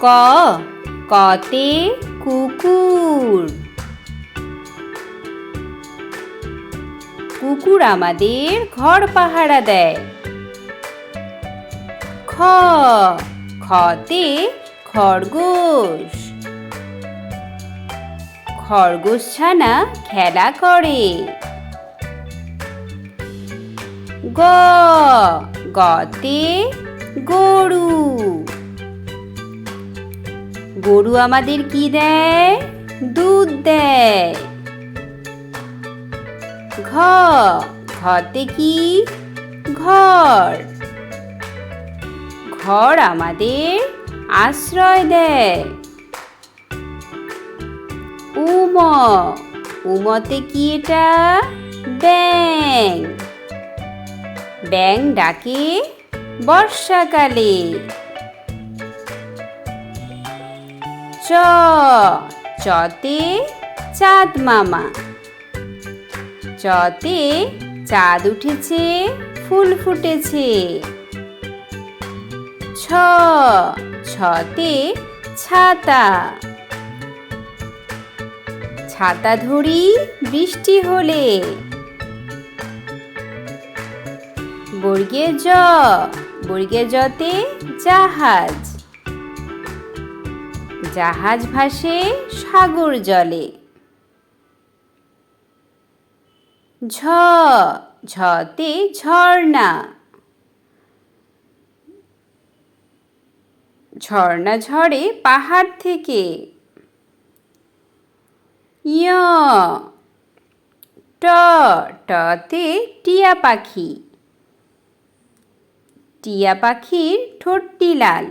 ক, কতে কুকুর। কুকুর আমাদের ঘর পাহারা দেয়। খ, খতে খরগোশ। খরগোশ ছানা খেলা করে। গ, গতে গরু। গরু আমাদের কি দেয়? দুধ দেয়। ঘ, ঘতে কি? ঘর। ঘর আমাদের আশ্রয় দেয়। উম, উমতে কি এটা? ব্যাং ব্যাং ডাকে বর্ষাকালে। চ চতে চাঁদ মামা। চতে চাঁদ উঠেছে, ফুল ফুটেছে। ছ, ছতে ছাতা। ছাতা ধরি বৃষ্টি হলে। বর্গে জ বর্গে জতে জাহাজ। জাহাজ ভাসে সাগর জলে। ঝ ঝতে ঝর্ণা। ঝর্ণা ঝরে পাহাড় থেকে। ইয় ট টতে টিয়া পাখি। টিয়া পাখির ঠোঁটটি লাল।